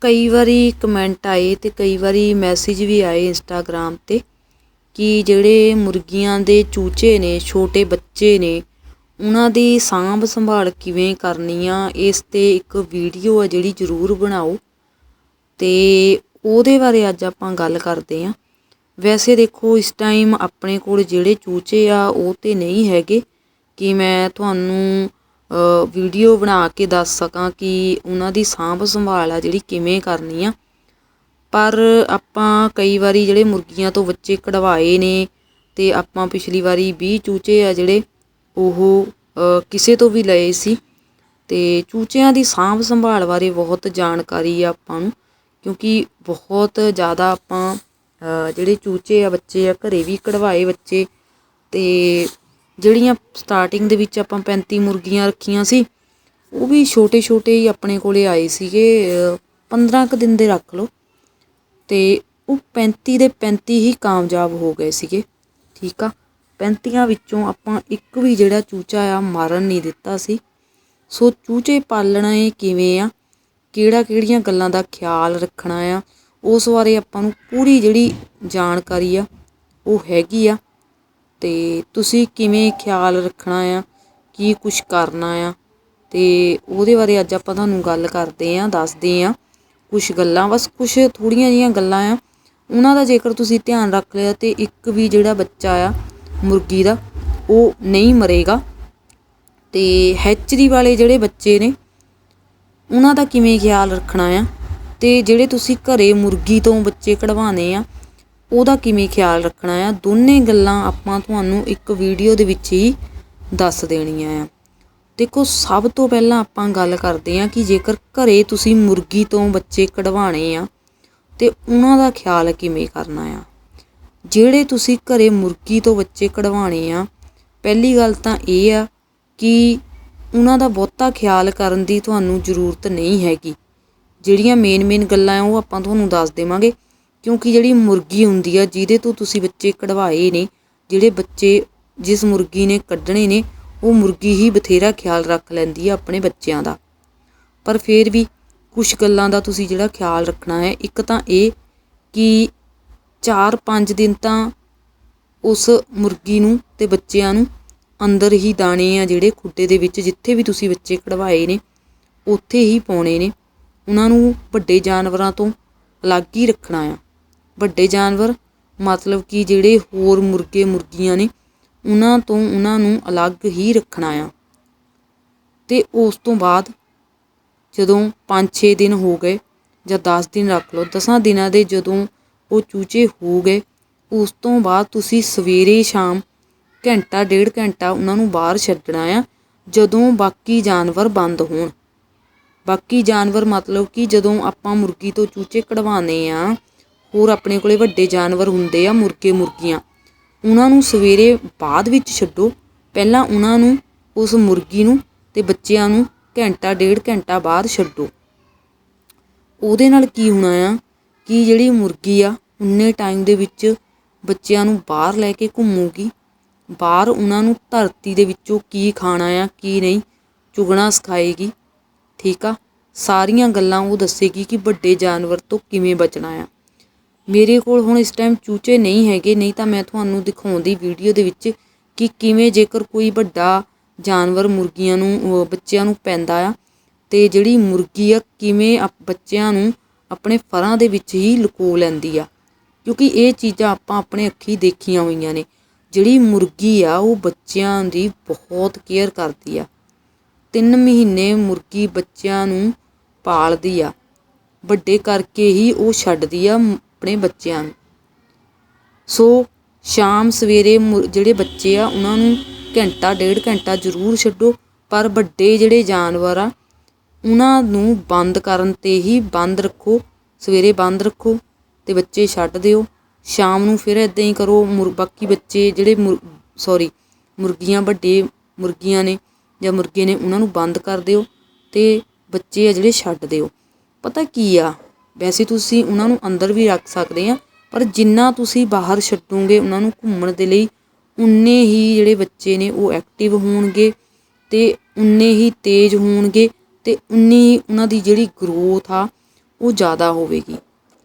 ਕਈ ਵਾਰੀ ਕਮੈਂਟ ਆਏ ਤੇ ਕਈ ਵਾਰੀ ਮੈਸੇਜ ਵੀ ਆਏ ਇੰਸਟਾਗ੍ਰਾਮ ਤੇ ਕਿ ਜਿਹੜੇ ਮੁਰਗੀਆਂ ਦੇ ਚੂਚੇ ਨੇ, ਛੋਟੇ ਬੱਚੇ ਨੇ, ਉਹਨਾਂ ਦੀ ਸਾਂਭ ਸੰਭਾਲ ਕਿਵੇਂ ਕਰਨੀ ਆ, ਇਸ ਤੇ ਇੱਕ ਵੀਡੀਓ ਆ ਜਿਹੜੀ ਜ਼ਰੂਰ ਬਣਾਓ। ਤੇ ਉਹਦੇ ਬਾਰੇ ਅੱਜ ਆਪਾਂ ਗੱਲ ਕਰਦੇ ਆਂ। ਵੈਸੇ ਦੇਖੋ, ਇਸ ਟਾਈਮ ਆਪਣੇ ਕੋਲ ਜਿਹੜੇ ਚੂਚੇ ਆ, ਉਹ ਤੇ ਨਹੀਂ ਹੈਗੇ ਕਿ ਮੈਂ ਤੁਹਾਨੂੰ ਵੀਡੀਓ ਬਣਾ ਕੇ ਦੱਸ ਸਕਾਂ ਕਿ ਉਹਨਾਂ ਦੀ ਸਾਂਭ ਸੰਭਾਲ ਆ ਜਿਹੜੀ ਕਿਵੇਂ ਕਰਨੀ ਆ। ਪਰ ਆਪਾਂ ਕਈ ਵਾਰੀ ਜਿਹੜੇ ਮੁਰਗੀਆਂ ਤੋਂ ਬੱਚੇ ਕਢਵਾਏ ਨੇ ਤੇ ਆਪਾਂ ਪਿਛਲੀ ਵਾਰੀ 20 ਚੂਚੇ ਆ ਜਿਹੜੇ ਉਹ ਕਿਸੇ ਤੋਂ ਵੀ ਲਏ ਸੀ। ਤੇ ਚੂਚਿਆਂ ਦੀ ਸਾਂਭ ਸੰਭਾਲ ਬਾਰੇ ਬਹੁਤ ਜਾਣਕਾਰੀ ਆ ਆਪਾਂ ਨੂੰ, ਕਿਉਂਕਿ ਬਹੁਤ ਜ਼ਿਆਦਾ ਆਪਾਂ ਜਿਹੜੇ ਚੂਚੇ ਆ ਬੱਚੇ ਆ, ਘਰੇ ਵੀ ਕਢਵਾਏ ਬੱਚੇ ਤੇ ਜਿਹੜੀਆਂ ਸਟਾਰਟਿੰਗ ਦੇ ਵਿੱਚ ਆਪਾਂ 35 ਮੁਰਗੀਆਂ ਰੱਖੀਆਂ ਸੀ, ਉਹ ਵੀ ਛੋਟੇ ਛੋਟੇ ਹੀ ਆਪਣੇ ਕੋਲੇ ਆਏ ਸੀਗੇ 15 ਕ ਦਿਨ ਦੇ ਰੱਖ ਲਓ। ਤੇ ਉਹ 35 ਦੇ 35 ਹੀ ਕਾਮਯਾਬ ਹੋ ਗਏ ਸੀਗੇ, ਠੀਕ ਆ? 35 ਵਿੱਚੋਂ ਆਪਾਂ ਇੱਕ ਵੀ ਜਿਹੜਾ ਚੂਚਾ ਆ, ਮਾਰਨ ਨਹੀਂ ਦਿੱਤਾ ਸੀ। ਸੋ ਚੂਚੇ ਪਾਲਣਾ ਇਹ ਕਿਵੇਂ ਆ? ਕਿਹੜਾ ਕਿਹੜੀਆਂ ਗੱਲਾਂ ਦਾ ਖਿਆਲ ਰੱਖਣਾ ਆ? ਉਸ ਬਾਰੇ ਆਪਾਂ ਨੂੰ ਪੂਰੀ ਜਿਹੜੀ ਜਾਣਕਾਰੀ ਆ, ਉਹ ਹੈਗੀ ਆ। ਤੇ ਤੁਸੀਂ ਕਿਵੇਂ ਖਿਆਲ ਰੱਖਣਾ ਆ? ਕੀ ਕੁਛ ਕਰਨਾ ਆ? ਅਤੇ ਉਹਦੇ ਬਾਰੇ ਅੱਜ ਆਪਾਂ ਤੁਹਾਨੂੰ ਗੱਲ ਕਰਦੇ ਹਾਂ ਦੱਸਦੇ ਹਾਂ ਕੁਛ ਗੱਲਾਂ, ਬਸ ਕੁਛ ਥੋੜ੍ਹੀਆਂ ਜਿਹੀਆਂ ਗੱਲਾਂ ਆ। ਉਹਨਾਂ ਦਾ ਜੇਕਰ ਤੁਸੀਂ ਧਿਆਨ ਰੱਖ ਲਿਆ ਤੇ ਇੱਕ ਵੀ ਜਿਹੜਾ ਬੱਚਾ ਆ ਮੁਰਗੀ ਦਾ, ਉਹ ਨਹੀਂ ਮਰੇਗਾ। ਤੇ ਹੈਚਰੀ ਵਾਲੇ ਜਿਹੜੇ ਬੱਚੇ ਨੇ, ਉਹਨਾਂ ਦਾ ਕਿਵੇਂ ਖਿਆਲ ਰੱਖਣਾ ਆ? ਤੇ ਜਿਹੜੇ ਤੁਸੀਂ ਘਰੇ ਮੁਰਗੀ ਤੋਂ ਬੱਚੇ ਕਢਵਾਉਣੇ ਆ ਉਹਦਾ ਕਿਵੇਂ ਖਿਆਲ ਰੱਖਣਾ ਆ? ਦੋਨੇ ਗੱਲਾਂ ਆਪਾਂ ਤੁਹਾਨੂੰ ਇੱਕ ਵੀਡੀਓ ਦੇ ਵਿੱਚ ਹੀ ਦੱਸ ਦੇਣੀਆਂ ਆ। ਦੇਖੋ, ਸਭ ਤੋਂ ਪਹਿਲਾਂ ਆਪਾਂ ਗੱਲ ਕਰਦੇ ਆ ਕਿ ਜੇਕਰ ਘਰੇ ਤੁਸੀਂ ਮੁਰਗੀ ਤੋਂ ਬੱਚੇ ਕਢਵਾਣੇ ਆ, ਤੇ ਉਹਨਾਂ ਦਾ ਖਿਆਲ ਕਿਵੇਂ ਕਰਨਾ ਆ? ਜਿਹੜੇ ਤੁਸੀਂ ਘਰੇ ਮੁਰਗੀ ਤੋਂ ਬੱਚੇ ਕਢਵਾਣੇ ਆ, ਪਹਿਲੀ ਗੱਲ ਤਾਂ ਇਹ ਆ ਕਿ ਉਹਨਾਂ ਦਾ ਬਹੁਤਾ ਖਿਆਲ ਕਰਨ ਦੀ ਤੁਹਾਨੂੰ ਜ਼ਰੂਰਤ ਨਹੀਂ ਹੈਗੀ। ਜਿਹੜੀਆਂ ਮੇਨ ਮੇਨ ਗੱਲਾਂ ਆ, ਉਹ ਆਪਾਂ ਤੁਹਾਨੂੰ ਦੱਸ ਦੇਵਾਂਗੇ। ਕਿਉਂਕਿ ਜਿਹੜੀ ਮੁਰਗੀ ਹੁੰਦੀ ਆ, ਜਿਹਦੇ ਤੋਂ ਤੁਸੀਂ ਬੱਚੇ ਕਢਵਾਏ ਨੇ, ਜਿਹੜੇ ਬੱਚੇ ਜਿਸ ਮੁਰਗੀ ਨੇ ਕੱਢਣੇ ਨੇ, ਉਹ ਮੁਰਗੀ ਹੀ ਬਥੇਰਾ ਖਿਆਲ ਰੱਖ ਲੈਂਦੀ ਆ ਆਪਣੇ ਬੱਚਿਆਂ ਦਾ। ਪਰ ਫਿਰ ਵੀ ਕੁਝ ਗੱਲਾਂ ਦਾ ਤੁਸੀਂ ਜਿਹੜਾ ਖਿਆਲ ਰੱਖਣਾ ਹੈ, ਇੱਕ ਤਾਂ ਇਹ ਕਿ 4-5 ਦਿਨ ਤਾਂ ਉਸ ਮੁਰਗੀ ਨੂੰ ਤੇ ਬੱਚਿਆਂ ਨੂੰ ਅੰਦਰ ਹੀ ਦਾਣੇ ਆ ਜਿਹੜੇ ਖੁੱਡੇ ਦੇ ਵਿੱਚ ਜਿੱਥੇ ਵੀ ਤੁਸੀਂ ਬੱਚੇ ਕਢਵਾਏ ਨੇ, ਉੱਥੇ ਹੀ ਪਾਉਣੇ ਨੇ। ਉਹਨਾਂ ਨੂੰ ਵੱਡੇ ਜਾਨਵਰਾਂ ਤੋਂ ਅਲੱਗ ਹੀ ਰੱਖਣਾ ਆ। ਵੱਡੇ ਜਾਨਵਰ, ਮਤਲਬ ਕਿ ਜਿਹੜੇ ਹੋਰ ਮੁਰਗੇ, ਮੁਰਗੀਆਂ ਨੇ, ਉਹਨਾਂ ਤੋਂ ਉਹਨਾਂ ਨੂੰ ਅਲੱਗ ਹੀ ਰੱਖਣਾ ਆ। ਤੇ ਉਸ ਤੋਂ ਬਾਅਦ ਜਦੋਂ 5-6 ਦਿਨ ਹੋ ਗਏ ਜਾਂ 10 ਦਿਨ ਰੱਖ ਲਓ 10 ਦਿਨਾਂ ਦੇ ਜਦੋਂ ਉਹ ਚੂਚੇ ਹੋ ਗਏ, ਉਸ ਤੋਂ ਬਾਅਦ ਤੁਸੀਂ ਸਵੇਰੇ ਸ਼ਾਮ ਘੰਟਾ, ਡੇਢ ਘੰਟਾ ਉਹਨਾਂ ਨੂੰ ਬਾਹਰ ਛੱਡਣਾ ਆ, ਜਦੋਂ ਬਾਕੀ ਜਾਨਵਰ ਬੰਦ ਹੋਣ। ਬਾਕੀ ਜਾਨਵਰ ਮਤਲਬ ਕਿ ਜਦੋਂ ਆਪਾਂ ਮੁਰਗੀ ਤੋਂ ਚੂਚੇ ਕਢਵਾਉਂਦੇ ਆ ਹੋਰ ਆਪਣੇ ਕੋਲੇ ਵੱਡੇ ਜਾਨਵਰ ਹੁੰਦੇ ਆ ਮੁਰਗੇ ਮੁਰਗੀਆਂ ਉਹਨਾਂ ਨੂੰ ਸਵੇਰੇ ਬਾਅਦ ਵਿੱਚ ਛੱਡੋ। ਪਹਿਲਾਂ ਉਹਨਾਂ ਨੂੰ, ਉਸ ਮੁਰਗੀ ਨੂੰ ਤੇ ਬੱਚਿਆਂ ਨੂੰ ਘੰਟਾ, ਡੇਢ ਘੰਟਾ ਬਾਅਦ ਛੱਡੋ। ਉਹਦੇ ਨਾਲ ਕੀ ਹੋਣਾ ਆ? ਕਿ ਜਿਹੜੀ ਮੁਰਗੀ ਆ, ਉਨੇ ਟਾਈਮ ਦੇ ਵਿੱਚ ਬੱਚਿਆਂ ਨੂੰ ਬਾਹਰ ਲੈ ਕੇ ਘੁੰਮੂਗੀ। ਬਾਹਰ ਉਹਨਾਂ ਨੂੰ ਧਰਤੀ ਦੇ ਵਿੱਚੋਂ ਕੀ ਖਾਣਾ ਆ, ਕੀ ਨਹੀਂ, ਚੁਗਣਾ ਸਿਖਾਏਗੀ। ਠੀਕ ਆ? ਸਾਰੀਆਂ ਗੱਲਾਂ ਉਹ ਦੱਸੇਗੀ ਕਿ ਵੱਡੇ ਜਾਨਵਰ ਤੋਂ ਕਿਵੇਂ ਬਚਣਾ ਆ। ਮੇਰੇ ਕੋਲ ਹੁਣ ਇਸ ਟਾਈਮ ਚੂਚੇ ਨਹੀਂ ਹੈਗੇ, ਨਹੀਂ ਤਾਂ ਮੈਂ ਤੁਹਾਨੂੰ ਦਿਖਾਉਂਦੀ ਵੀਡੀਓ ਦੇ ਵਿੱਚ ਕਿ ਕਿਵੇਂ ਜੇਕਰ ਕੋਈ ਵੱਡਾ ਜਾਨਵਰ ਮੁਰਗੀਆਂ ਨੂੰ ਬੱਚਿਆਂ ਨੂੰ ਪੈਂਦਾ ਆ ਤੇ ਜਿਹੜੀ ਮੁਰਗੀ ਆ ਕਿਵੇਂ ਬੱਚਿਆਂ ਨੂੰ ਆਪਣੇ ਫਰਾਂ ਦੇ ਵਿੱਚ ਹੀ ਲੁਕੋ ਲੈਂਦੀ ਆ। ਕਿਉਂਕਿ ਇਹ ਚੀਜ਼ਾਂ ਆਪਾਂ ਆਪਣੇ ਅੱਖੀ ਦੇਖੀਆਂ ਹੋਈਆਂ ਨੇ। ਜਿਹੜੀ ਮੁਰਗੀ ਆ, ਉਹ ਬੱਚਿਆਂ ਦੀ ਬਹੁਤ ਕੇਅਰ ਕਰਦੀ ਆ। 3 ਮਹੀਨੇ ਮੁਰਗੀ ਬੱਚਿਆਂ ਨੂੰ ਪਾਲਦੀ ਆ। ਵੱਡੇ ਕਰਕੇ ਹੀ ਉਹ ਛੱਡਦੀ ਆ ਆਪਣੇ ਬੱਚਿਆਂ ਨੂੰ। ਸੋ ਸ਼ਾਮ ਸਵੇਰੇ ਜਿਹੜੇ ਬੱਚੇ ਆ, ਉਹਨਾਂ ਨੂੰ ਘੰਟਾ, ਡੇਢ ਘੰਟਾ ਜ਼ਰੂਰ ਛੱਡੋ। ਪਰ ਵੱਡੇ ਜਿਹੜੇ ਜਾਨਵਰ ਆ, ਉਹਨਾਂ ਨੂੰ ਬੰਦ ਕਰਨ ਤੇ ਹੀ ਬੰਦ ਰੱਖੋ। ਸਵੇਰੇ ਬੰਦ ਰੱਖੋ ਤੇ ਬੱਚੇ ਛੱਡ ਦਿਓ। ਸ਼ਾਮ ਨੂੰ ਫਿਰ ਇਦਾਂ ਹੀ ਕਰੋ। ਬਾਕੀ ਬੱਚੇ ਜਿਹੜੇ ਸੌਰੀ, ਮੁਰਗੀਆਂ, ਵੱਡੇ ਮੁਰਗੀਆਂ ਨੇ ਜਾਂ ਮੁਰਗੇ ਨੇ, ਉਹਨਾਂ ਨੂੰ ਬੰਦ ਕਰ ਦਿਓ ਤੇ ਬੱਚੇ ਆ ਜਿਹੜੇ ਛੱਡ ਦਿਓ। ਪਤਾ ਕੀ ਆ? ਵੈਸੇ ਤੁਸੀਂ ਉਹਨਾਂ ਨੂੰ ਅੰਦਰ ਵੀ ਰੱਖ ਸਕਦੇ ਆ, ਪਰ ਜਿੰਨਾ ਤੁਸੀਂ ਬਾਹਰ ਛੱਡੋਗੇ ਉਹਨਾਂ ਨੂੰ ਘੁੰਮਣ ਦੇ ਲਈ, ਉਨੇ ਹੀ ਜਿਹੜੇ ਬੱਚੇ ਨੇ ਉਹ ਐਕਟਿਵ ਹੋਣਗੇ ਤੇ ਉਨੇ ਹੀ ਤੇਜ਼ ਹੋਣਗੇ ਤੇ ਉਨੀ ਹੀ ਉਹਨਾਂ ਦੀ ਜਿਹੜੀ ਗਰੋਥ ਆ, ਉਹ ਜ਼ਿਆਦਾ ਹੋਵੇਗੀ।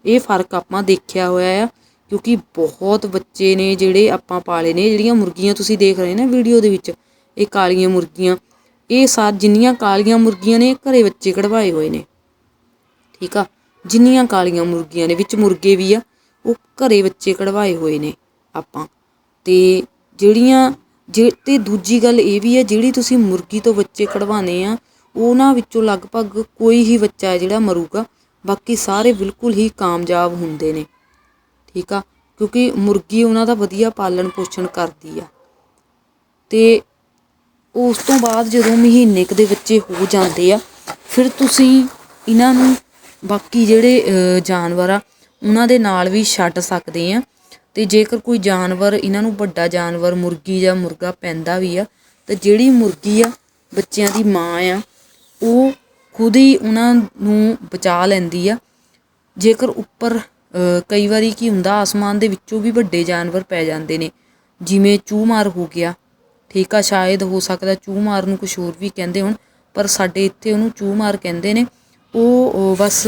ਇਹ ਫ਼ਰਕ ਆਪਾਂ ਦੇਖਿਆ ਹੋਇਆ ਆ, ਕਿਉਂਕਿ ਬਹੁਤ ਬੱਚੇ ਨੇ ਜਿਹੜੇ ਆਪਾਂ ਪਾਲੇ ਨੇ, ਜਿਹੜੀਆਂ ਮੁਰਗੀਆਂ ਤੁਸੀਂ ਦੇਖ ਰਹੇ ਨਾ ਵੀਡੀਓ ਦੇ ਵਿੱਚ, ਇਹ ਕਾਲੀਆਂ ਮੁਰਗੀਆਂ, ਇਹ ਸਾਰ ਜਿੰਨੀਆਂ ਕਾਲੀਆਂ ਮੁਰਗੀਆਂ ਨੇ ਘਰੇ ਬੱਚੇ ਕਢਵਾਏ ਹੋਏ ਨੇ। ਠੀਕ ਆ? ਜਿੰਨੀਆਂ ਕਾਲੀਆਂ ਮੁਰਗੀਆਂ ਨੇ, ਵਿੱਚ ਮੁਰਗੇ ਵੀ ਆ, ਉਹ ਘਰੇ ਬੱਚੇ ਕਢਵਾਏ ਹੋਏ ਨੇ ਆਪਾਂ। ਤੇ ਜਿਹੜੀਆਂ, ਜੇ, ਤੇ ਦੂਜੀ ਗੱਲ ਇਹ ਵੀ ਹੈ ਜਿਹੜੀ ਤੁਸੀਂ ਮੁਰਗੀ ਤੋਂ ਬੱਚੇ ਕਢਵਾਣੇ ਆ, ਉਹਨਾਂ ਵਿੱਚੋਂ ਲਗਭਗ ਕੋਈ ਹੀ ਬੱਚਾ ਹੈ ਜਿਹੜਾ ਮਰੂਗਾ, ਬਾਕੀ ਸਾਰੇ ਬਿਲਕੁਲ ਹੀ ਕਾਮਯਾਬ ਹੁੰਦੇ ਨੇ। ਠੀਕ ਆ? ਕਿਉਂਕਿ ਮੁਰਗੀ ਉਹਨਾਂ ਦਾ ਵਧੀਆ ਪਾਲਣ ਪੋਸ਼ਣ ਕਰਦੀ ਆ। ਤੇ ਉਸ ਤੋਂ ਬਾਅਦ ਜਦੋਂ ਮਹੀਨੇ ਕੁ ਦੇ ਬੱਚੇ ਹੋ ਜਾਂਦੇ ਆ, ਫਿਰ ਤੁਸੀਂ ਇਹਨਾਂ ਨੂੰ ਬਾਕੀ ਜਿਹੜੇ ਜਾਨਵਰ ਆ, ਉਹਨਾਂ ਦੇ ਨਾਲ ਵੀ ਛੱਡ ਸਕਦੇ ਆ। ਤੇ ਜੇਕਰ ਕੋਈ ਜਾਨਵਰ, ਇਹਨਾਂ ਨੂੰ ਵੱਡਾ ਜਾਨਵਰ, ਮੁਰਗੀ ਜਾਂ ਮੁਰਗਾ ਪੈਂਦਾ ਵੀ ਆ, ਤੇ ਜਿਹੜੀ ਮੁਰਗੀ ਆ, ਬੱਚਿਆਂ ਦੀ ਮਾਂ ਆ, ਉਹ ਖੁਦ ਹੀ ਉਹਨਾਂ ਨੂੰ ਬਚਾ ਲੈਂਦੀ ਆ। ਜੇਕਰ ਉੱਪਰ ਕਈ ਵਾਰੀ ਕੀ ਹੁੰਦਾ, ਆਸਮਾਨ ਦੇ ਵਿੱਚੋਂ ਵੀ ਵੱਡੇ ਜਾਨਵਰ ਪੈ ਜਾਂਦੇ ਨੇ, ਜਿਵੇਂ ਚੂਮਾਰ ਹੋ ਗਿਆ। ਠੀਕ ਆ, ਸ਼ਾਇਦ ਹੋ ਸਕਦਾ ਚੂਮਾਰ ਨੂੰ ਕੁਝ ਹੋਰ ਵੀ ਕਹਿੰਦੇ ਹੋਣ, ਪਰ ਸਾਡੇ ਇੱਥੇ ਉਹਨੂੰ ਚੂਮਾਰ ਕਹਿੰਦੇ ਨੇ। ਉਹ ਬਸ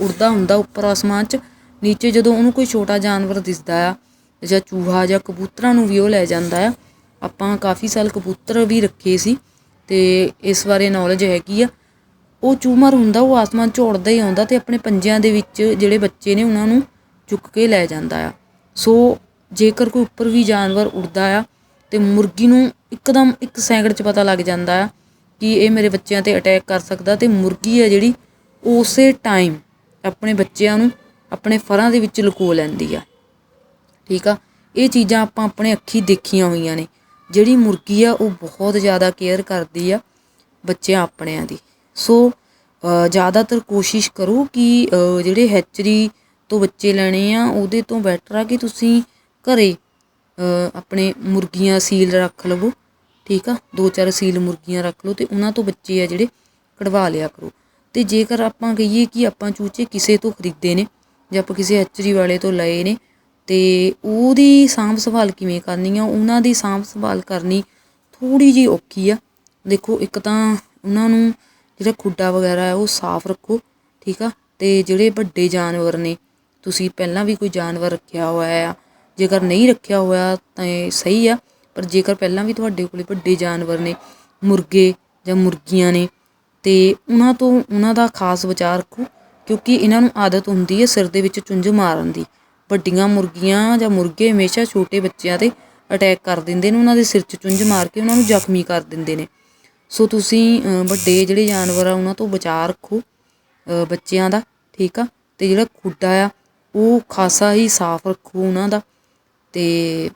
ਉੜਦਾ ਹੁੰਦਾ ਉੱਪਰ ਆਸਮਾਨ 'ਚ। ਨੀਚੇ ਜਦੋਂ ਉਹਨੂੰ ਕੋਈ ਛੋਟਾ ਜਾਨਵਰ ਦਿਸਦਾ ਆ, ਜਾਂ ਚੂਹਾ ਜਾਂ ਕਬੂਤਰਾਂ ਨੂੰ ਵੀ ਉਹ ਲੈ ਜਾਂਦਾ ਆ। ਆਪਾਂ ਕਾਫੀ ਸਾਲ ਕਬੂਤਰ ਵੀ ਰੱਖੇ ਸੀ ਤੇ ਇਸ ਬਾਰੇ ਨੌਲੇਜ ਹੈਗੀ ਆ। ਉਹ ਚੂਮਰ ਹੁੰਦਾ, ਉਹ ਆਸਮਾਨ 'ਚ ਉੜਦਾ ਹੀ ਆਉਂਦਾ ਤੇ ਆਪਣੇ ਪੰਜਿਆਂ ਦੇ ਵਿੱਚ ਜਿਹੜੇ ਬੱਚੇ ਨੇ ਉਹਨਾਂ ਨੂੰ ਚੁੱਕ ਕੇ ਲੈ ਜਾਂਦਾ ਆ। ਸੋ ਜੇਕਰ ਕੋਈ ਉੱਪਰ ਵੀ ਜਾਨਵਰ ਉੜਦਾ ਆ ਤੇ ਮੁਰਗੀ ਨੂੰ ਇੱਕਦਮ ਇੱਕ ਸੈਕਿੰਡ 'ਚ ਪਤਾ ਲੱਗ ਜਾਂਦਾ ਆ ਕਿ ਇਹ ਮੇਰੇ ਬੱਚਿਆਂ ਤੇ ਅਟੈਕ ਕਰ ਸਕਦਾ ਤੇ ਮੁਰਗੀ ਆ ਜਿਹੜੀ ਉਸੇ ਟਾਈਮ ਆਪਣੇ ਬੱਚਿਆਂ ਨੂੰ ਆਪਣੇ ਫਰਾਂ ਦੇ ਵਿੱਚ ਲੁਕੋ ਲੈਂਦੀ ਆ। ਠੀਕ ਆ? ਇਹ ਚੀਜ਼ਾਂ ਆਪਾਂ ਆਪਣੇ ਅੱਖੀ ਦੇਖੀਆਂ ਹੋਈਆਂ ਨੇ। ਜਿਹੜੀ ਮੁਰਗੀ ਆ, ਉਹ ਬਹੁਤ ਜ਼ਿਆਦਾ ਕੇਅਰ ਕਰਦੀ ਆ ਬੱਚਿਆਂ ਆਪਣਿਆਂ ਦੀ। ਸੋ ਜ਼ਿਆਦਾਤਰ ਕੋਸ਼ਿਸ਼ ਕਰੋ ਕਿ ਜਿਹੜੇ ਹੈਚਰੀ ਤੋਂ ਬੱਚੇ ਲੈਣੇ ਆ, ਉਹਦੇ ਤੋਂ ਬੈਟਰ ਆ ਕਿ ਤੁਸੀਂ ਘਰੇ ਆਪਣੇ ਮੁਰਗੀਆਂ ਸੀਲ ਰੱਖ ਲਵੋ। ਠੀਕ ਆ? ਦੋ ਚਾਰ ਸੀਲ ਮੁਰਗੀਆਂ ਰੱਖ ਲਓ ਤੇ ਉਹਨਾਂ ਤੋਂ ਬੱਚੇ ਆ ਜਿਹੜੇ ਕਢਵਾ ਲਿਆ ਕਰੋ। ਅਤੇ ਜੇਕਰ ਆਪਾਂ ਕਹੀਏ ਕਿ ਆਪਾਂ ਚੂਚੇ ਕਿਸੇ ਤੋਂ ਖਰੀਦੇ ਨੇ ਜਾਂ ਆਪਾਂ ਕਿਸੇ ਹੈਚਰੀ ਵਾਲੇ ਤੋਂ ਲਏ ਨੇ ਅਤੇ ਉਹਦੀ ਸਾਂਭ ਸੰਭਾਲ ਕਿਵੇਂ ਕਰਨੀ ਆ? ਉਹਨਾਂ ਦੀ ਸਾਂਭ ਸੰਭਾਲ ਕਰਨੀ ਥੋੜ੍ਹੀ ਜਿਹੀ ਔਖੀ ਆ। ਦੇਖੋ, ਇੱਕ ਤਾਂ ਉਹਨਾਂ ਨੂੰ ਜਿਹੜਾ ਖੁੱਡਾ ਵਗੈਰਾ ਹੈ ਉਹ ਸਾਫ਼ ਰੱਖੋ, ਠੀਕ ਆ? ਤੇ ਜਿਹੜੇ ਵੱਡੇ ਜਾਨਵਰ ਨੇ, ਤੁਸੀਂ ਪਹਿਲਾਂ ਵੀ ਕੋਈ ਜਾਨਵਰ ਰੱਖਿਆ ਹੋਇਆ ਆ। ਜੇਕਰ ਨਹੀਂ ਰੱਖਿਆ ਹੋਇਆ ਤਾਂ ਇਹ ਸਹੀ ਆ, ਪਰ ਜੇਕਰ ਪਹਿਲਾਂ ਵੀ ਤੁਹਾਡੇ ਕੋਲੇ ਵੱਡੇ ਜਾਨਵਰ ਨੇ, ਮੁਰਗੇ ਜਾਂ ਮੁਰਗੀਆਂ ਨੇ ਅਤੇ ਉਹਨਾਂ ਤੋਂ ਉਹਨਾਂ ਦਾ ਖਾਸ ਬਚਾਅ ਰੱਖੋ, ਕਿਉਂਕਿ ਇਹਨਾਂ ਨੂੰ ਆਦਤ ਹੁੰਦੀ ਹੈ ਸਿਰ ਦੇ ਵਿੱਚ ਚੁੰਝ ਮਾਰਨ ਦੀ। ਵੱਡੀਆਂ ਮੁਰਗੀਆਂ ਜਾਂ ਮੁਰਗੇ ਹਮੇਸ਼ਾ ਛੋਟੇ ਬੱਚਿਆਂ ਤੇ ਅਟੈਕ ਕਰ ਦਿੰਦੇ ਨੇ, ਉਹਨਾਂ ਦੇ ਸਿਰ 'ਚ ਚੁੰਝ ਮਾਰ ਕੇ ਉਹਨਾਂ ਨੂੰ ਜ਼ਖਮੀ ਕਰ ਦਿੰਦੇ ਨੇ। ਸੋ ਤੁਸੀਂ ਵੱਡੇ ਜਿਹੜੇ ਜਾਨਵਰ ਆ, ਉਹਨਾਂ ਤੋਂ ਬਚਾਅ ਰੱਖੋ ਬੱਚਿਆਂ ਦਾ, ਠੀਕ ਆ? ਤੇ ਜਿਹੜਾ ਖੁੱਡਾ ਆ, ਉਹ ਖਾਸਾ ਹੀ ਸਾਫ਼ ਰੱਖੋ ਉਹਨਾਂ ਦਾ। ਤੇ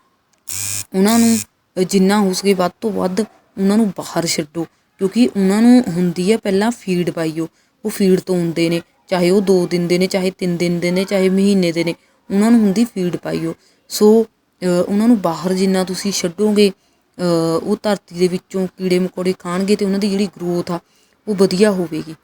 ਉਹਨਾਂ ਨੂੰ ਜਿੰਨਾ ਹੋ ਸਕੇ ਵੱਧ ਤੋਂ ਵੱਧ ਉਹਨਾਂ ਨੂੰ ਬਾਹਰ ਛੱਡੋ। ਕਿਉਂਕਿ ਉਹਨਾਂ ਨੂੰ ਹੁੰਦੀ ਹੈ ਪਹਿਲਾਂ ਫੀਡ ਪਾਈਓ। ਉਹ ਫੀਡ ਤੋਂ ਹੁੰਦੇ ਨੇ, ਚਾਹੇ ਉਹ 2 ਦਿਨ ਦੇ ਨੇ, ਚਾਹੇ 3 ਦਿਨ ਦੇ ਨੇ, ਚਾਹੇ ਮਹੀਨੇ ਦੇ ਨੇ, ਉਹਨਾਂ ਨੂੰ ਹੁੰਦੀ ਫੀਡ ਪਾਈਓ। ਸੋ ਉਹਨਾਂ ਨੂੰ ਬਾਹਰ ਜਿੰਨਾ ਤੁਸੀਂ ਛੱਡੋਗੇ ਉਹ ਧਰਤੀ ਦੇ ਵਿੱਚੋਂ ਕੀੜੇ ਮਕੌੜੇ ਖਾਣਗੇ ਤੇ ਉਹਨਾਂ ਦੀ ਜਿਹੜੀ ਗਰੋਥ ਆ, ਉਹ ਵਧੀਆ ਹੋਵੇਗੀ।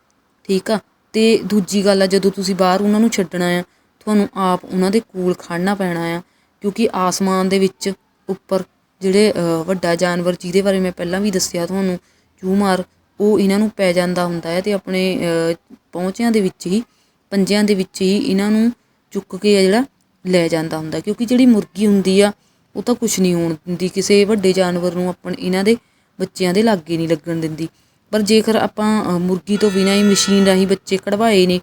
ਠੀਕ ਆ? ਤੇ ਦੂਜੀ ਗੱਲ ਆ, ਜਦੋਂ ਤੁਸੀਂ ਬਾਹਰ ਉਹਨਾਂ ਨੂੰ ਛੱਡਣਾ ਆ, ਤੁਹਾਨੂੰ ਆਪ ਉਹਨਾਂ ਦੇ ਕੋਲ ਖੜਨਾ ਪੈਣਾ ਆ, ਕਿਉਂਕਿ ਆਸਮਾਨ ਦੇ ਵਿੱਚ ਉੱਪਰ ਜਿਹੜੇ ਵੱਡਾ ਜਾਨਵਰ, ਜਿਹਦੇ ਬਾਰੇ ਮੈਂ ਪਹਿਲਾਂ ਵੀ ਦੱਸਿਆ ਤੁਹਾਨੂੰ ਚੂਮਾਰ ਉਹ ਇਹਨਾਂ ਨੂੰ ਪੈ ਜਾਂਦਾ ਹੁੰਦਾ ਹੈ ਅਤੇ ਆਪਣੇ ਪਹੁੰਚਿਆਂ ਦੇ ਵਿੱਚ ਹੀ, ਪੰਜਿਆਂ ਦੇ ਵਿੱਚ ਹੀ ਇਹਨਾਂ ਨੂੰ ਚੁੱਕ ਕੇ ਆ ਜਿਹੜਾ ਲੈ ਜਾਂਦਾ ਹੁੰਦਾ ਕਿਉਂਕਿ ਜਿਹੜੀ ਮੁਰਗੀ ਹੁੰਦੀ ਆ, ਉਹ ਤਾਂ ਕੁਝ ਨਹੀਂ ਹੋਣ ਦਿੰਦੀ, ਕਿਸੇ ਵੱਡੇ ਜਾਨਵਰ ਨੂੰ ਆਪਣ ਇਹਨਾਂ ਦੇ ਬੱਚਿਆਂ ਦੇ ਲਾਗੇ ਨਹੀਂ ਲੱਗਣ ਦਿੰਦੀ। ਪਰ ਜੇਕਰ ਆਪਾਂ ਮੁਰਗੀ ਤੋਂ ਬਿਨਾਂ ਹੀ ਮਸ਼ੀਨ ਰਾਹੀਂ ਬੱਚੇ ਕਢਵਾਏ ਨੇ,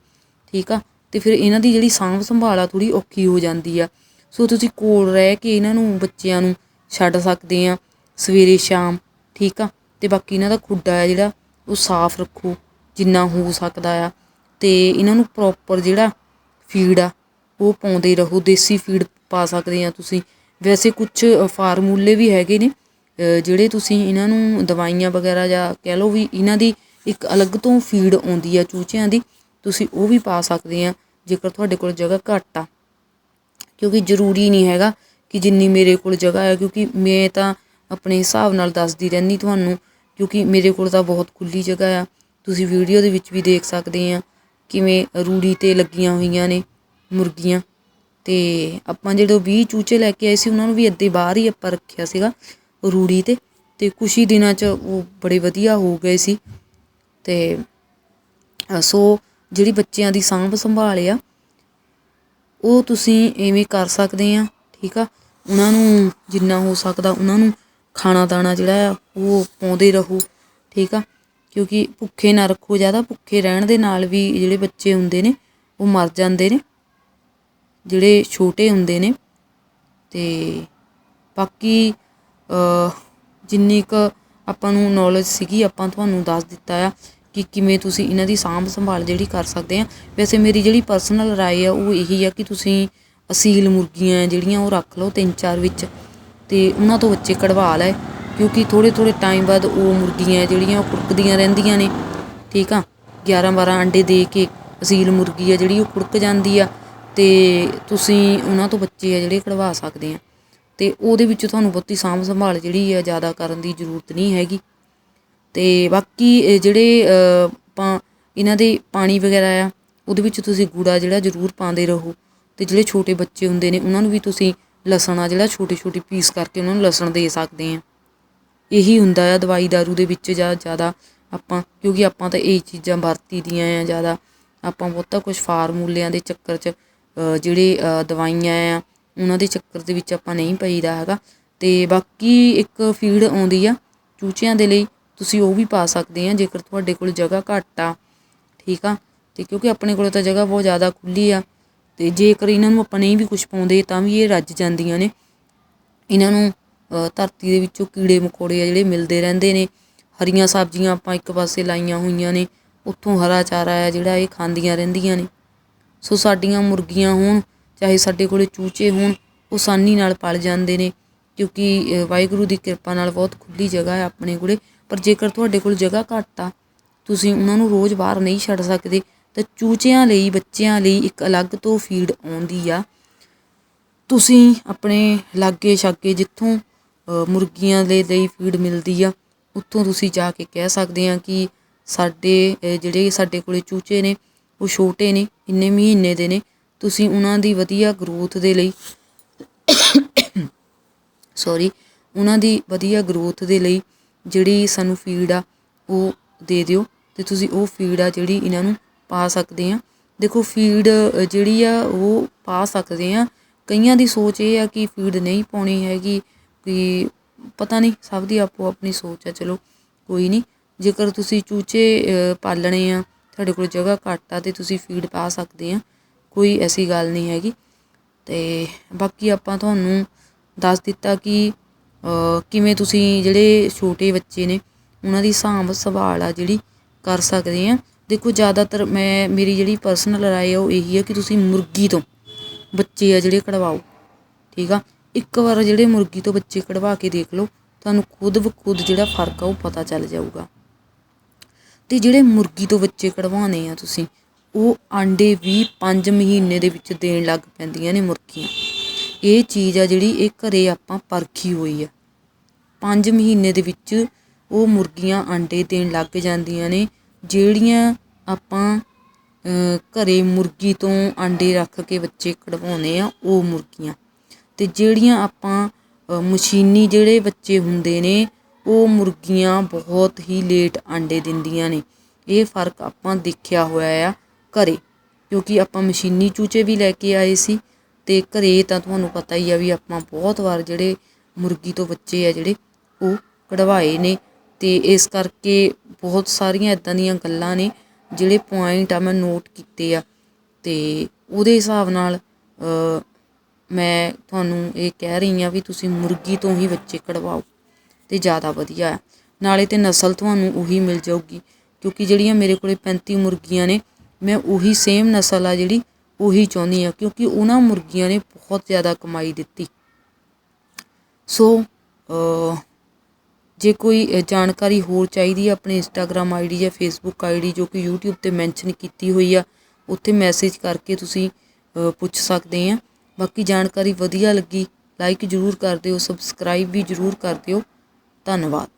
ਠੀਕ ਆ, ਤੇ ਫਿਰ ਇਹਨਾਂ ਦੀ ਜਿਹੜੀ ਸਾਂਭ ਸੰਭਾਲ ਆ ਥੋੜੀ ਔਖੀ ਹੋ ਜਾਂਦੀ ਆ। ਸੋ ਤੁਸੀਂ ਕੋਲ ਰਹਿ ਕੇ ਇਹਨਾਂ ਨੂੰ, ਬੱਚਿਆਂ ਨੂੰ ਛੱਡ ਸਕਦੇ ਆ ਸਵੇਰੇ ਸ਼ਾਮ, ਠੀਕ ਆ ਅਤੇ ਬਾਕੀ ਇਹਨਾਂ ਦਾ ਖੁੱਡਾ ਆ ਜਿਹੜਾ, ਉਹ ਸਾਫ਼ ਰੱਖੋ, ਜਿੰਨਾ ਹੋ ਸਕਦਾ ਆ। ਅਤੇ ਇਹਨਾਂ ਨੂੰ ਪ੍ਰੋਪਰ ਜਿਹੜਾ ਫੀਡ ਆ, ਉਹ ਪਾਉਂਦੇ ਰਹੋ। ਦੇਸੀ ਫੀਡ ਪਾ ਸਕਦੇ ਆ ਤੁਸੀਂ। ਵੈਸੇ ਕੁਝ ਫਾਰਮੂਲੇ ਵੀ ਹੈਗੇ ਨੇ ਜਿਹੜੇ ਤੁਸੀਂ ਇਹਨਾਂ ਨੂੰ ਦਵਾਈਆਂ ਵਗੈਰਾ ਜਾਂ ਕਹਿ ਲਓ ਵੀ ਇਹਨਾਂ ਦੀ ਇੱਕ ਅਲੱਗ ਤੋਂ ਫੀਡ ਆਉਂਦੀ ਆ ਚੂਚਿਆਂ ਦੀ, ਤੁਸੀਂ ਉਹ ਵੀ ਪਾ ਸਕਦੇ ਆ, ਜੇਕਰ ਤੁਹਾਡੇ ਕੋਲ ਜਗ੍ਹਾ ਘੱਟ ਆ। ਕਿਉਂਕਿ ਜ਼ਰੂਰੀ ਨਹੀਂ ਹੈਗਾ ਕਿ ਜਿੰਨੀ ਮੇਰੇ ਕੋਲ ਜਗ੍ਹਾ ਹੈ ਕਿਉਂਕਿ ਮੈਂ ਤਾਂ ਆਪਣੇ ਹਿਸਾਬ ਨਾਲ ਦੱਸਦੀ ਰਹਿੰਦੀ ਤੁਹਾਨੂੰ ਕਿਉਂਕਿ ਮੇਰੇ ਕੋਲ ਤਾਂ ਬਹੁਤ ਖੁੱਲੀ ਜਗ੍ਹਾ ਆ। ਤੁਸੀਂ ਵੀਡੀਓ ਦੇ ਵਿੱਚ ਵੀ ਦੇਖ ਸਕਦੇ ਆ ਕਿਵੇਂ ਰੂੜੀ ਤੇ ਲੱਗੀਆਂ ਹੋਈਆਂ ਨੇ ਮੁਰਗੀਆਂ। ਤੇ ਆਪਾਂ ਜਦੋਂ 20 ਚੂਚੇ ਲੈ ਕੇ ਆਏ ਸੀ, ਉਹਨਾਂ ਨੂੰ ਵੀ ਅੱਧੇ ਬਾਹਰ ਹੀ ਆਪਾਂ ਰੱਖਿਆ ਸੀਗਾ ਰੂੜੀ ਤੇ। ਤੇ ਕੁਛ ਹੀ ਦਿਨਾਂ 'ਚ ਉਹ ਬੜੇ ਵਧੀਆ ਹੋ ਗਏ ਸੀ। ਤੇ ਸੋ ਜਿਹੜੀ ਬੱਚਿਆਂ ਦੀ ਸਾਂਭ ਸੰਭਾਲ ਆ, ਉਹ ਤੁਸੀਂ ਐਵੇਂ ਕਰ ਸਕਦੇ ਆ, ਠੀਕ ਆ? ਉਹਨਾਂ ਨੂੰ ਜਿੰਨਾ ਹੋ ਸਕਦਾ ਉਹਨਾਂ ਨੂੰ ਖਾਣਾ ਦਾਣਾ ਜਿਹੜਾ ਆ, ਉਹ ਪਾਉਂਦੇ ਰਹੋ, ਠੀਕ ਆ? ਕਿਉਂਕਿ ਭੁੱਖੇ ਨਾ ਰੱਖੋ ਜ਼ਿਆਦਾ, ਭੁੱਖੇ ਰਹਿਣ ਦੇ ਨਾਲ ਵੀ ਜਿਹੜੇ ਬੱਚੇ ਹੁੰਦੇ ਨੇ, ਉਹ ਮਰ ਜਾਂਦੇ ਨੇ, ਜਿਹੜੇ ਛੋਟੇ ਹੁੰਦੇ ਨੇ। ਤੇ ਬਾਕੀ ਜਿੰਨੀ ਕ ਆਪਾਂ ਨੂੰ ਨੌਲੇਜ ਸੀਗੀ, ਆਪਾਂ ਤੁਹਾਨੂੰ ਦੱਸ ਦਿੱਤਾ ਆ ਕਿ ਕਿਵੇਂ ਤੁਸੀਂ ਇਹਨਾਂ ਦੀ ਸਾਂਭ ਸੰਭਾਲ ਜਿਹੜੀ ਕਰ ਸਕਦੇ ਆ। ਵੈਸੇ ਮੇਰੀ ਜਿਹੜੀ ਪਰਸਨਲ ਰਾਏ ਆ, ਉਹ ਇਹੀ ਆ ਕਿ ਤੁਸੀਂ ਅਸੀਲ ਮੁਰਗੀਆਂ ਜਿਹੜੀਆਂ, ਉਹ ਰੱਖ ਲਓ ਤਿੰਨ ਚਾਰ ਵਿੱਚ। ਤੇ ਉਹਨਾਂ ਤੋਂ ਬੱਚੇ ਕਢਵਾ ਲਏ, ਕਿਉਂਕਿ ਥੋੜੇ ਥੋੜੇ ਟਾਈਮ ਬਾਅਦ ਉਹ ਮੁਰਗੀਆਂ ਜਿਹੜੀਆਂ ਉਹ ਕੁੜਕਦੀਆਂ ਰਹਿੰਦੀਆਂ ਨੇ, ਠੀਕ ਆ? 11 12 ਅੰਡੇ ਦੇ ਕੇ ਅਸੀਲ ਮੁਰਗੀ ਆ ਜਿਹੜੀ ਉਹ ਕੁੜਕ ਜਾਂਦੀ ਆ ਤੇ ਤੁਸੀਂ ਉਹਨਾਂ ਤੋਂ ਬੱਚੇ ਆ ਜਿਹੜੇ ਕਢਵਾ ਸਕਦੇ ਆ। ਤੇ ਉਹਦੇ ਵਿੱਚ ਤੁਹਾਨੂੰ ਬਹੁਤੀ ਸਾਂਭ ਸੰਭਾਲ ਜਿਹੜੀ ਆ ਜ਼ਿਆਦਾ ਕਰਨ ਦੀ ਜ਼ਰੂਰਤ ਨਹੀਂ ਹੈਗੀ। ਤੇ ਬਾਕੀ ਜਿਹੜੇ ਆਪਾਂ ਇਹਨਾਂ ਦੇ ਪਾਣੀ ਵਗੈਰਾ ਆ, ਉਹਦੇ ਵਿੱਚ ਤੁਸੀਂ ਗੂੜਾ ਜਿਹੜਾ ਜ਼ਰੂਰ ਪਾਉਂਦੇ ਰਹੋ। ਤੇ ਜਿਹੜੇ ਛੋਟੇ ਬੱਚੇ ਹੁੰਦੇ ਨੇ, ਉਹਨਾਂ ਨੂੰ ਵੀ ਤੁਸੀਂ ਲਸਣ ਆ ਜਿਹੜਾ ਛੋਟੇ ਛੋਟੇ ਪੀਸ ਕਰਕੇ ਉਹਨਾਂ ਨੂੰ ਲਸਣ ਦੇ ਸਕਦੇ ਆ ਇਹੀ ਹੁੰਦਾ ਆ ਦਵਾਈ ਦਾਰੂ ਦੇ ਵਿੱਚ ਜਾਂ ਜ਼ਿਆਦਾ ਆਪਾਂ, ਕਿਉਂਕਿ ਆਪਾਂ ਤਾਂ ਇਹ ਚੀਜ਼ਾਂ ਵਰਤੀ ਦੀਆਂ ਆ ਜ਼ਿਆਦਾ। ਆਪਾਂ ਬਹੁਤਾ ਕੁਝ ਫਾਰਮੂਲਿਆਂ ਦੇ ਚੱਕਰ 'ਚ ਜਿਹੜੇ ਦਵਾਈਆਂ ਆ, ਉਹਨਾਂ ਦੇ ਚੱਕਰ ਦੇ ਵਿੱਚ ਆਪਾਂ ਨਹੀਂ ਪਈਦਾ ਹੈਗਾ। ਤੇ ਬਾਕੀ ਇੱਕ ਫੀਡ ਆਉਂਦੀ ਆ ਚੂਚਿਆਂ ਦੇ ਲਈ, ਤੁਸੀਂ ਉਹ ਵੀ ਪਾ ਸਕਦੇ ਆ ਜੇਕਰ ਤੁਹਾਡੇ ਕੋਲ ਜਗ੍ਹਾ ਘੱਟ ਆ। ਠੀਕ ਆ? ਤੇ ਕਿਉਂਕਿ ਆਪਣੇ ਕੋਲ ਤਾਂ ਜਗ੍ਹਾ ਬਹੁਤ ਜ਼ਿਆਦਾ ਖੁੱਲੀ ਆ ਤੇ ਜੇਕਰ ਇਹਨਾਂ ਨੂੰ ਆਪਾਂ ਨਹੀਂ ਵੀ ਕੁਝ ਪਾਉਂਦੇ, ਤਾਂ ਵੀ ਇਹ ਰੱਜ ਜਾਂਦੀਆਂ ਨੇ। ਇਹਨਾਂ ਨੂੰ ਧਰਤੀ ਦੇ ਵਿੱਚੋਂ ਕੀੜੇ ਮਕੌੜੇ ਆ ਜਿਹੜੇ ਮਿਲਦੇ ਰਹਿੰਦੇ ਨੇ। ਹਰੀਆਂ ਸਬਜ਼ੀਆਂ ਆਪਾਂ ਇੱਕ ਪਾਸੇ ਲਾਈਆਂ ਹੋਈਆਂ ਨੇ, ਉੱਥੋਂ ਹਰਾ ਚਾਰਾ ਆ ਜਿਹੜਾ ਇਹ ਖਾਂਦੀਆਂ ਰਹਿੰਦੀਆਂ ਨੇ। ਸੋ ਸਾਡੀਆਂ ਮੁਰਗੀਆਂ ਹੋਣ, ਚਾਹੇ ਸਾਡੇ ਕੋਲੇ ਚੂਚੇ ਹੋਣ, ਉਹ ਆਸਾਨੀ ਨਾਲ ਪਲ ਜਾਂਦੇ ਨੇ, ਕਿਉਂਕਿ ਵਾਹਿਗੁਰੂ ਦੀ ਕਿਰਪਾ ਨਾਲ ਬਹੁਤ ਖੁੱਲੀ ਜਗ੍ਹਾ ਹੈ ਆਪਣੇ ਕੋਲੇ। ਪਰ ਜੇਕਰ ਤੁਹਾਡੇ ਕੋਲ ਜਗ੍ਹਾ ਘੱਟ ਆ, ਤੁਸੀਂ ਉਹਨਾਂ ਨੂੰ ਰੋਜ਼ ਬਾਹਰ ਨਹੀਂ ਛੱਡ ਸਕਦੇ। ਤਾਂ ਚੂਚਿਆਂ ਲਈ, ਬੱਚਿਆਂ ਲਈ ਇੱਕ ਅਲੱਗ ਤੋਂ ਫੀਡ ਆਉਂਦੀ ਆ। ਤੁਸੀਂ ਆਪਣੇ ਲਾਗੇ ਛਾਗੇ ਜਿੱਥੋਂ ਮੁਰਗੀਆਂ ਦੇ ਲਈ ਫੀਡ ਮਿਲਦੀ ਆ, ਉੱਥੋਂ ਤੁਸੀਂ ਜਾ ਕੇ ਕਹਿ ਸਕਦੇ ਆ ਕਿ ਸਾਡੇ ਜਿਹੜੇ ਸਾਡੇ ਕੋਲੇ ਚੂਚੇ ਨੇ, ਉਹ ਛੋਟੇ ਨੇ, ਇੰਨੇ ਮਹੀਨੇ ਦੇ ਨੇ, ਤੁਸੀਂ ਉਹਨਾਂ ਦੀ ਵਧੀਆ ਗਰੋਥ ਦੇ ਲਈ ਸੌਰੀ ਉਹਨਾਂ ਦੀ ਵਧੀਆ ਗਰੋਥ ਦੇ ਲਈ ਜਿਹੜੀ ਸਾਨੂੰ ਫੀਡ ਆ, ਉਹ ਦੇ ਦਿਓ ਤੇ ਤੁਸੀਂ ਉਹ ਫੀਡ ਆ ਜਿਹੜੀ ਇਹਨਾਂ ਨੂੰ ਪਾ ਸਕਦੇ ਆ ਦੇਖੋ ਫੀਡ ਜਿਹੜੀ ਆ, ਉਹ ਪਾ ਸਕਦੇ ਆ ਕਈਆਂ ਦੀ ਸੋਚ ਇਹ ਆ ਕਿ ਫੀਡ ਨਹੀਂ ਪਾਉਣੀ ਹੈਗੀ ਕਿ ਪਤਾ ਨਹੀਂ, ਸਭ ਦੀ ਆਪੋ ਆਪਣੀ ਸੋਚ ਆ, ਚਲੋ, ਕੋਈ ਨਹੀਂ। ਜੇਕਰ ਤੁਸੀਂ ਚੂਚੇ ਪਾਲਣੇ ਆ, ਤੁਹਾਡੇ ਕੋਲ ਜਗ੍ਹਾ ਘੱਟ ਆ, ਤੇ ਤੁਸੀਂ ਫੀਡ ਪਾ ਸਕਦੇ ਆ, ਕੋਈ ਐਸੀ ਗੱਲ ਨਹੀਂ ਹੈਗੀ। ਤੇ ਬਾਕੀ ਆਪਾਂ ਤੁਹਾਨੂੰ ਦੱਸ ਦਿੱਤਾ ਕਿ ਕਿਵੇਂ ਤੁਸੀਂ ਜਿਹੜੇ ਛੋਟੇ ਬੱਚੇ ਨੇ, ਉਹਨਾਂ ਦੀ ਸਾਂਭ ਸੰਭਾਲ ਆ ਜਿਹੜੀ ਕਰ ਸਕਦੇ ਆ। ਦੇਖੋ, ਜ਼ਿਆਦਾਤਰ ਮੈਂ, ਮੇਰੀ ਜਿਹੜੀ ਪਰਸਨਲ ਰਾਏ ਆ, ਉਹ ਇਹੀ ਹੈ ਕਿ ਤੁਸੀਂ ਮੁਰਗੀ ਤੋਂ ਬੱਚੇ ਆ ਜਿਹੜੇ ਕਢਵਾਓ, ਠੀਕ ਆ? ਇੱਕ ਵਾਰ ਜਿਹੜੇ ਮੁਰਗੀ ਤੋਂ ਬੱਚੇ ਕਢਵਾ ਕੇ ਦੇਖ ਲਓ, ਤੁਹਾਨੂੰ ਖੁਦ ਬਖੁਦ ਜਿਹੜਾ ਫ਼ਰਕ ਆ, ਉਹ ਪਤਾ ਚੱਲ ਜਾਊਗਾ। ਤੇ ਜਿਹੜੇ ਮੁਰਗੀ ਤੋਂ ਬੱਚੇ ਕਢਵਾਉਣੇ ਆ ਤੁਸੀਂ, ਉਹ ਆਂਡੇ ਵੀ 5 ਮਹੀਨੇ ਦੇ ਵਿੱਚ ਦੇਣ ਲੱਗ ਪੈਂਦੀਆਂ ਨੇ ਮੁਰਗੀਆਂ। ਇਹ ਚੀਜ਼ ਆ ਜਿਹੜੀ, ਇਹ ਘਰੇ ਆਪਾਂ ਪਰਖੀ ਹੋਈ ਆ। 5 ਮਹੀਨੇ ਦੇ ਵਿੱਚ ਉਹ ਮੁਰਗੀਆਂ ਆਂਡੇ ਦੇਣ ਲੱਗ ਜਾਂਦੀਆਂ ਨੇ ਜਿਹੜੀਆਂ ਆਪਾਂ ਘਰੇ ਮੁਰਗੀ ਤੋਂ ਆਂਡੇ ਰੱਖ ਕੇ ਬੱਚੇ ਕਢਵਾਉਂਦੇ ਆ, ਉਹ ਮੁਰਗੀਆਂ। ਅਤੇ ਜਿਹੜੀਆਂ ਆਪਾਂ ਮਸ਼ੀਨੀ ਜਿਹੜੇ ਬੱਚੇ ਹੁੰਦੇ ਨੇ, ਉਹ ਮੁਰਗੀਆਂ ਬਹੁਤ ਹੀ ਲੇਟ ਆਂਡੇ ਦਿੰਦੀਆਂ ਨੇ। ਇਹ ਫ਼ਰਕ ਆਪਾਂ ਦੇਖਿਆ ਹੋਇਆ ਆ ਘਰੇ, ਕਿਉਂਕਿ ਆਪਾਂ ਮਸ਼ੀਨੀ ਚੂਚੇ ਵੀ ਲੈ ਕੇ ਆਏ ਸੀ, ਤੇ ਘਰੇ ਤਾਂ ਤੁਹਾਨੂੰ ਪਤਾ ਹੀ ਆ ਵੀ ਆਪਾਂ ਬਹੁਤ ਵਾਰ ਜਿਹੜੇ ਮੁਰਗੀ ਤੋਂ ਬੱਚੇ ਆ ਜਿਹੜੇ, ਉਹ ਕਢਵਾਏ ਨੇ। ਅਤੇ ਇਸ ਕਰਕੇ ਬਹੁਤ ਸਾਰੀਆਂ ਇੱਦਾਂ ਦੀਆਂ ਗੱਲਾਂ ਨੇ ਜਿਹੜੇ ਪੁਆਇੰਟ ਆ ਮੈਂ ਨੋਟ ਕੀਤੇ ਆ। ਅਤੇ ਉਹਦੇ ਹਿਸਾਬ ਨਾਲ ਮੈਂ ਤੁਹਾਨੂੰ ਇਹ ਕਹਿ ਰਹੀ ਹਾਂ ਵੀ ਤੁਸੀਂ ਮੁਰਗੀ ਤੋਂ ਹੀ ਬੱਚੇ ਕਢਵਾਓ ਅਤੇ ਜ਼ਿਆਦਾ ਵਧੀਆ ਆ। ਨਾਲੇ ਤੇ ਨਸਲ ਤੁਹਾਨੂੰ ਉਹੀ ਮਿਲ ਜਾਊਗੀ, ਕਿਉਂਕਿ ਜਿਹੜੀਆਂ ਮੇਰੇ ਕੋਲੇ 35 ਮੁਰਗੀਆਂ ਨੇ, ਮੈਂ ਉਹੀ ਸੇਮ ਨਸਲ ਆ ਜਿਹੜੀ ਉਹੀ ਚਾਹੁੰਦੀ ਆ ਕਿਉਂਕਿ ਉਹਨਾਂ ਮੁਰਗੀਆਂ ਨੇ ਬਹੁਤ ਜ਼ਿਆਦਾ ਕਮਾਈ ਦਿੱਤੀ। ਸੋ ਜੇ ਕੋਈ ਜਾਣਕਾਰੀ ਹੋਰ ਚਾਹੀਦੀ ਹੈ ਆਪਣੇ ਇੰਸਟਾਗ੍ਰam ਆਈਡੀ ਜਾਂ ਫੇਸਬੁੱਕ ਆਈਡੀ ਜੋ ਕਿ YouTube ਤੇ ਮੈਂਸ਼ਨ ਕੀਤੀ ਹੋਈ ਆ, ਉੱਥੇ ਮੈਸੇਜ ਕਰਕੇ ਤੁਸੀਂ ਪੁੱਛ ਸਕਦੇ ਆ। ਬਾਕੀ ਜਾਣਕਾਰੀ ਵਧੀਆ ਲੱਗੀ ਲਾਈਕ ਜ਼ਰੂਰ ਕਰ ਦਿਓ ਸਬਸਕ੍ਰਾਈਬ ਵੀ ਜ਼ਰੂਰ ਕਰ ਦਿਓ। ਧੰਨਵਾਦ।